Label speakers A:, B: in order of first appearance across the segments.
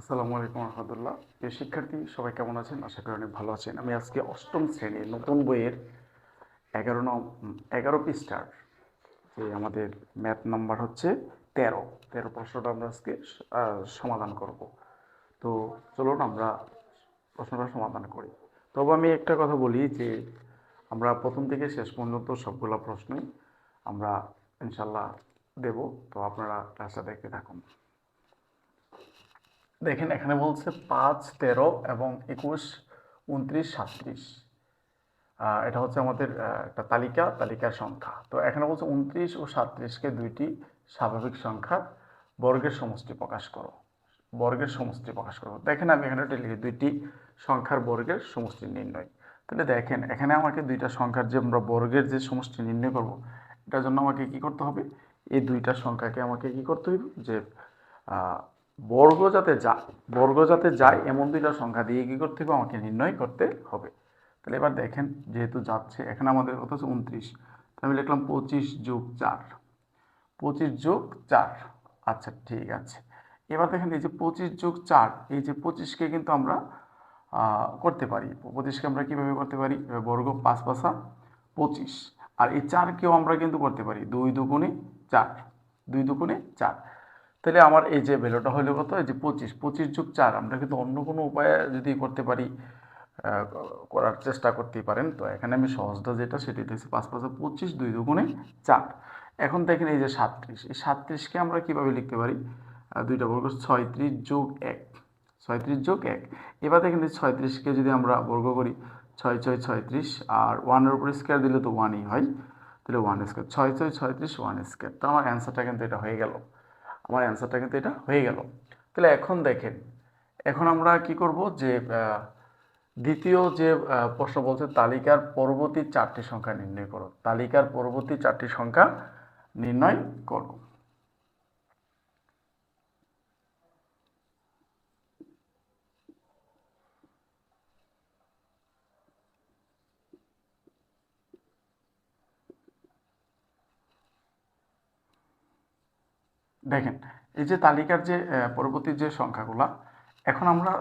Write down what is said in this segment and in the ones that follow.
A: আসসালামু আলাইকুম রহমতুল্লাহ। প্রিয় শিক্ষার্থী, সবাই কেমন আছেন? আশা করি অনেক ভালো আছেন। আমি আজকে অষ্টম শ্রেণির নতুন বইয়ের এগারো নম এগারো পৃষ্ঠার যে আমাদের ম্যাথ নাম্বার হচ্ছে তেরো। তেরো প্রশ্নটা আমরা আজকে সমাধান করব। তো চলুন আমরা প্রশ্নটা সমাধান করি। তবে আমি একটা কথা বলি যে, আমরা প্রথম থেকে শেষ পর্যন্ত সবগুলো প্রশ্নই আমরা ইনশাল্লাহ দেব। তো আপনারা ক্লাসটা দেখতে থাকুন। দেখেন, এখানে বলছে পাঁচ, তেরো এবং একুশ, উনত্রিশ, সাতত্রিশ। এটা হচ্ছে আমাদের একটা তালিকা, তালিকার সংখ্যা। তো এখানে বলছে উনত্রিশ ও সাতত্রিশকে দুইটি স্বাভাবিক সংখ্যা, বর্গের সমষ্টি প্রকাশ করো। বর্গের সমষ্টি প্রকাশ করো। দেখেন, আমি এখানে লিখি দুইটি সংখ্যার বর্গের সমষ্টি নির্ণয়। তাহলে দেখেন, এখানে আমাকে দুইটা সংখ্যার যে আমরা বর্গের যে সমষ্টি নির্ণয় করব, এটার জন্য আমাকে কি করতে হবে? এই দুইটা সংখ্যাকে আমাকে কি করতে হবে যে বর্গ যাতে যায় বর্গ যাতে যায়, এমন দুইটা সংখ্যা দিয়ে কি করতে হবে? আমাকে নির্ণয় করতে হবে। তাহলে এবার দেখেন, যেহেতু যাচ্ছে, এখানে আমাদের কত হচ্ছে উনত্রিশ। আমি লিখলাম পঁচিশ যোগ চার। পঁচিশ যোগ চার। আচ্ছা ঠিক আছে। এবার দেখেন, এই যে পঁচিশ যোগ চার, এই যে পঁচিশকে কিন্তু আমরা করতে পারি। পঁচিশকে আমরা কীভাবে করতে পারি? বর্গ পাঁচ পাশা পঁচিশ। আর এই চারকেও আমরা কিন্তু করতে পারি। দুই দুগুণে চার। দুই দুগুণে চার। তাহলে আমার এই যে ভ্যালুটা হলো কত? এই যে পঁচিশ। পঁচিশ যোগ চার, আমরা কিন্তু অন্য কোনো উপায়ে যদি করতে পারি করার চেষ্টা করতেই পারেন। তো এখানে আমি সহজটা যেটা সেটি দিয়েছি পাঁচ পাঁচে পঁচিশ, দুই দুগুণে চার। এখন দেখেন এই যে সাতত্রিশ এই সাতত্রিশকে আমরা কীভাবে লিখতে পারি? দুইটা বর্গ ছয়ত্রিশ যোগ এক। ছয়ত্রিশ যোগ এক। এবার দেখেন এই ছয়ত্রিশকে যদি আমরা বর্গ করি, ছয় ছয়, ছয়ত্রিশ আর ওয়ানের উপর স্কোয়ার দিলে তো ওয়ানই হয়। তাহলে ওয়ান স্কোয়ার ছয় ছয়, ছয়ত্রিশ ওয়ান স্কোয়ার তো আমার অ্যান্সারটা কিন্তু এটা হয়ে গেল। আমার অ্যান্সারটা কিন্তু এটা হয়ে গেল। তাহলে এখন দেখেন, এখন আমরা কি করব যে দ্বিতীয় যে প্রশ্ন বলছে, তালিকার পরবর্তী চারটি সংখ্যা নির্ণয় করো। তালিকার পরবর্তী চারটি সংখ্যা নির্ণয় করো। দেখেন, এই যে তালিকার যে পরবর্তী যে সংখ্যাগুলা, এখন আমরা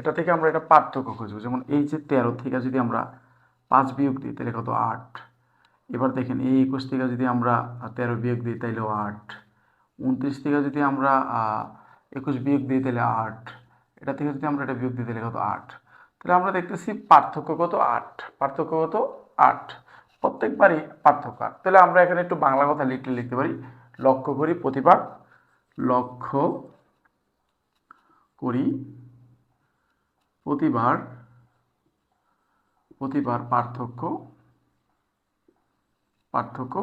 A: এটা থেকে আমরা এটা পার্থক্য খুঁজবো। যেমন এই যে তেরো থেকে যদি আমরা পাঁচ বিয়োগ দিই, তাহলে কত? আট। এবার দেখেন, এই একুশ থেকে যদি আমরা তেরো বিয়োগ দিই তাহলেও আট। উনত্রিশ থেকে যদি আমরা একুশ বিয়োগ দিই তাহলে আট। এটা থেকে যদি আমরা এটা বিয়োগ দিই তাহলে কত? আট। তাহলে আমরা দেখতেছি পার্থক্য কত? আট। পার্থক্য কত? আট। প্রত্যেকবারই পার্থক্য আট। তাহলে আমরা এখানে একটু বাংলা কথা লিখলে লিখতে পারি। লক্ষ্য করি, প্রতিবার লক্ষ্য করি, প্রতিবার প্রতিবার পার্থক্য পার্থক্য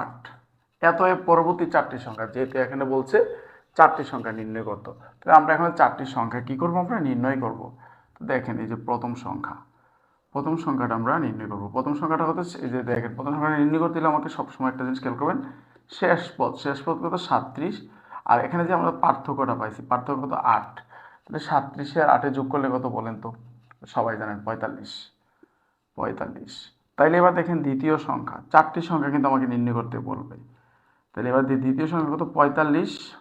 A: আট। এত পরবর্তী চারটি সংখ্যা, যেহেতু এখানে বলছে চারটি সংখ্যা নির্ণয় করতে। তাহলে আমরা এখন চারটি সংখ্যা কি করব আমরা? নির্ণয় করব। তো দেখেন এই যে প্রথম সংখ্যা, প্রথম সংখ্যাটা আমরা নির্ণয় করব। প্রথম সংখ্যাটা হতো এই যে দেখেন, প্রথম সংখ্যাটা নির্ণয় করতে হলে আমাকে সবসময় একটা জিনিস খেয়াল করবেন শেষ পদ শেষ পদ কত? সাতত্রিশ। আর এখানে যে আমরা পার্থক্যটা পাইছি, পার্থক্য কত? আট। তাহলে সাতত্রিশে আর আটে যোগ করলে কত বলেন তো? সবাই জানেন, পঁয়তাল্লিশ। পঁয়তাল্লিশ। তাইলে এবার দেখেন দ্বিতীয় সংখ্যা, চারটি সংখ্যা কিন্তু আমাকে নির্ণয় করতে বলবে। তাহলে এবার দ্বিতীয় সংখ্যা কত? পঁয়তাল্লিশ।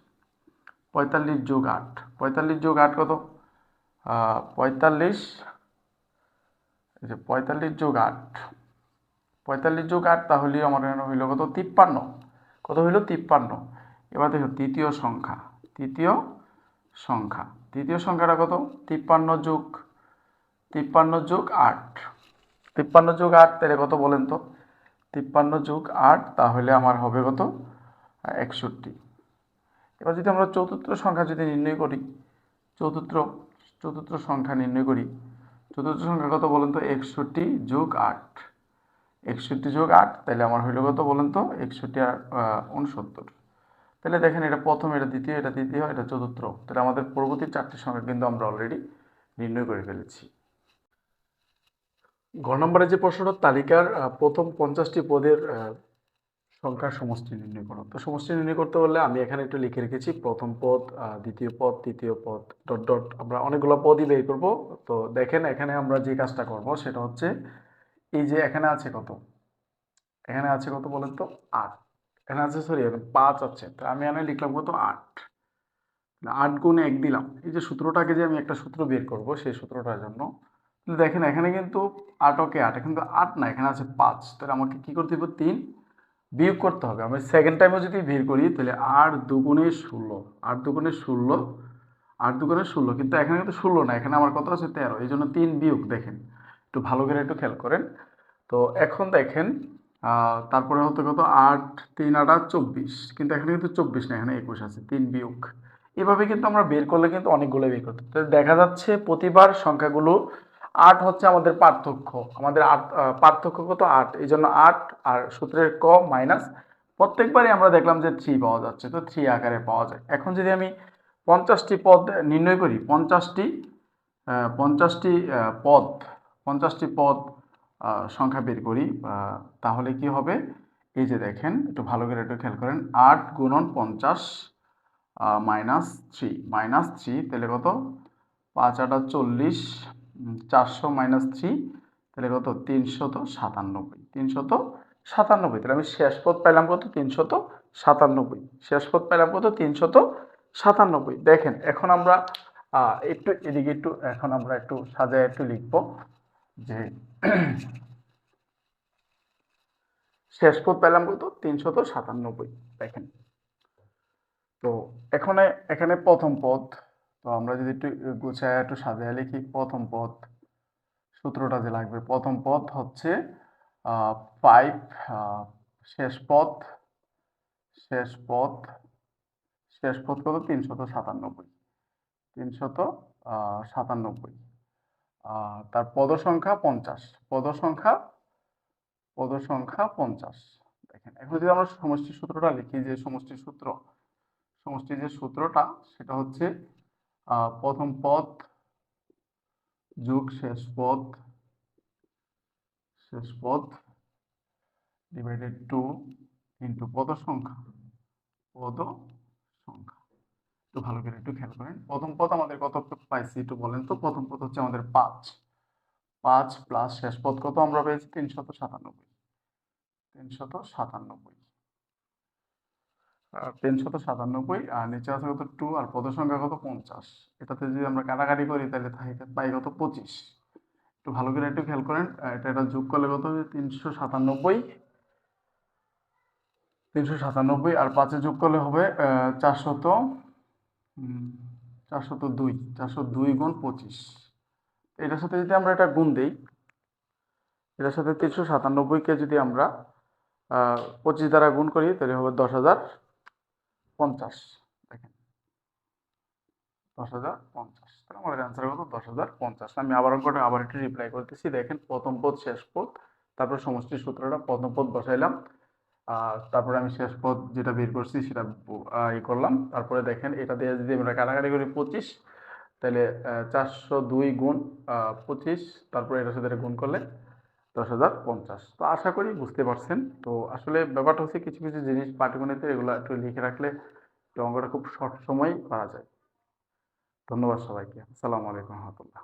A: পঁয়তাল্লিশ যোগ আট। পঁয়তাল্লিশ যোগ আট কত? পঁয়তাল্লিশ। যে পঁয়তাল্লিশ যোগ আট। পঁয়তাল্লিশ যোগ আট তাহলে আমার হইল কত? তিপ্পান্ন। কত হইল? তিপ্পান্ন। এবার দেখো, তৃতীয় সংখ্যা। তৃতীয় সংখ্যা। তৃতীয় সংখ্যাটা কত? তিপ্পান্ন যোগ তিপ্পান্ন যোগ আট। তিপ্পান্ন যোগ আট, তাহলে কত বলেন তো? তিপ্পান্ন যোগ আট, তাহলে আমার হবে কত? একষট্টি। এবার যদি আমরা চতুর্থ সংখ্যা যদি নির্ণয় করি, চতুর্থ চতুর্থ সংখ্যা নির্ণয় করি, চতুর্থ সংখ্যা কত বলেন তো? একষট্টি যোগ আট। একষট্টি যোগ আট তাহলে আমার হইল কত বলেন তো? একষট্টি আর উনসত্তর তাহলে দেখেন এটা প্রথম, এটা দ্বিতীয়, এটা তৃতীয়, এটা চতুর্থ। তাহলে আমাদের পরবর্তী চারটি সংখ্যা কিন্তু আমরা অলরেডি নির্ণয় করে ফেলেছি। ঘ নম্বরে যে প্রশ্নটা, তালিকার প্রথম পঞ্চাশটি পদের সংখ্যার সমষ্টি নির্ণয় করো। তো সমষ্টি নির্ণয় করতে হলে আমি এখানে একটু লিখে রেখেছি, প্রথম পদ দ্বিতীয় পদ, তৃতীয় পদ, ডট ডট, আমরা অনেকগুলো পদই বের করব। তো দেখেন এখানে আমরা যে কাজটা করব, সেটা হচ্ছে এই যে এখানে আছে কত? এখানে আছে কত বলেন তো? আট। এখানে আছে সরি পাঁচ আছে। তো আমি এখানে লিখলাম কত? আট। আট গুণে এক দিলাম। এই যে সূত্রটাকে যে আমি একটা সূত্র বের করব সেই সূত্রটার জন্য দেখেন এখানে কিন্তু আট, ওকে আট কিন্তু আট না, এখানে আছে পাঁচ। তাহলে আমাকে কী করতে হবে? তিন বিয়োগ করতে হবে। আমি সেকেন্ড টাইমও যদি বের করি, তাহলে আট দুগুণে ষোলো। আট দুগুণে ষোলো, আট দুগুণে ষোলো। কিন্তু এখানে কিন্তু ষোলো না, এখানে আমার কত আছে? তেরো। এই জন্য তিন বিয়োগ, দেখেন। একটু ভালো করে একটু খেয়াল করেন। তো এখন দেখেন তারপরে হতো কত? আট, তিন, আট আট, চব্বিশ। কিন্তু এখানে কিন্তু চব্বিশ না, এখানে একুশ আছে, তিন বিয়োগ। এভাবে কিন্তু আমরা বের করলে কিন্তু অনেকগুলো বের করতে দেখা যাচ্ছে প্রতিবার সংখ্যাগুলো আট হচ্ছে আমাদের পার্থক্য। আমাদের আট পার্থক্য কত? আট। এই জন্য আট আর সূত্রের ক মাইনাস প্রত্যেকবারই আমরা দেখলাম যে থ্রি পাওয়া যাচ্ছে। তো থ্রি আকারে পাওয়া যায়। এখন যদি আমি পঞ্চাশটি পদ নির্ণয় করি, পঞ্চাশটি পঞ্চাশটি পদ পঞ্চাশটি পদ সংখ্যা বের করি তাহলে কি হবে? এই যে দেখেন, একটু ভালো করে একটু খেয়াল করেন, আট গুণন পঞ্চাশ মাইনাস থ্রি মাইনাস থ্রি, তাহলে কত? পাঁচ আটা চল্লিশ চারশো মাইনাস থ্রি, তাহলে কত? তিনশত সাতানব্বই তিনশত সাতানব্বই, তাহলে আমি শেষ পদ পেলাম কত? তিনশত সাতানব্বই, শেষ পদ পেলাম কত? তিনশত সাতানব্বই, দেখেন, এখন আমরা একটু এদিকে একটু, এখন আমরা একটু সাজায় একটু লিখব। যে শেষ পদ পেলাম কত? তিনশত সাতানব্বই। দেখেন। তো এখানে এখানে প্রথম পদ। তো আমরা যদি একটু গুছায় একটু সাজায় লিখি, প্রথম পদ। সূত্রটা যে লাগবে। প্রথম পদ হচ্ছে ফাইভ শেষ পদ। শেষ পদ। শেষ পদ কত? তিনশত সাতানব্বই। তিনশত সাতানব্বই। তার পদ সংখ্যা পঞ্চাশ। পদ সংখ্যা পদ সংখ্যা পঞ্চাশ। দেখেন, এখন যদি আমরা সমষ্টি সূত্রটা লিখি, যে সমষ্টি সূত্র, সমষ্টির যে সূত্রটা, সেটা হচ্ছে প্রথম পদ, যোগ, শেষ পদ শেষ পদ ডিভাইডেড টু ইন্টু পদ সংখ্যা পদ ভালো করে একটু খেয়াল করেন। প্রথম পদ আমাদের কত পাইছি একটু বলেন তো। প্রথম পদ হচ্ছে আমাদের পাঁচ। পাঁচ প্লাস শেষ পদ কত আমরা পেয়েছি? তিনশত সাতানব্বই। তিনশত সাতানব্বই। তিনশত সাতানব্বই, আর নিচে আছে কত টু আর পদ সংখ্যা কত পঞ্চাশ। এটাতে যদি আমরা কাটাকাটি করি তাহলে পাই কত পঁচিশ। একটু ভালো করে একটু খেয়াল করেন এটা এটা যোগ করলে কত তিনশো সাতানব্বই। তিনশো সাতানব্বই, আর পাঁচে যোগ করলে হবে চারশত চারশত দুই চারশো দুই গুণ পঁচিশ। এটার সাথে যদি আমরা এটা গুণ দিই, এটার সাথে তিনশো সাতানব্বইকে যদি আমরা পঁচিশ দ্বারা গুণ করি, তাহলে হবে দশ হাজার পঞ্চাশ। দেখেন, দশ হাজার পঞ্চাশ। তাহলে আমাদের অ্যান্সার কত দশ হাজার পঞ্চাশ। আমি আবার অঙ্কটা আবার একটু রিপ্লাই করতেছি। দেখেন, প্রথম পদ, শেষ পদ, তারপর সমষ্টির সূত্রটা প্রথম পদ বসাইলাম। তারপরে আমি শেষ পদ যেটা বের করছি সেটা ই করলাম। তারপরে দেখেন, এটা দিয়ে যদি আমরা কাটাকাটি করি পঁচিশ, তাহলে চারশো দুই গুণ পঁচিশ, তারপরে এটার সাথে গুণ করলে দশ হাজার পঞ্চাশ। তো আশা করি বুঝতে পারছেন। তো আসলে ব্যাপারটা হচ্ছে কিছু কিছু জিনিস পাটিগণিতে এগুলো একটু লিখে রাখলে অঙ্কটা খুব শর্ট সময় করা যায়। ধন্যবাদ সবাইকে। আসসালামু আলাইকুম রহমতুল্লাহ।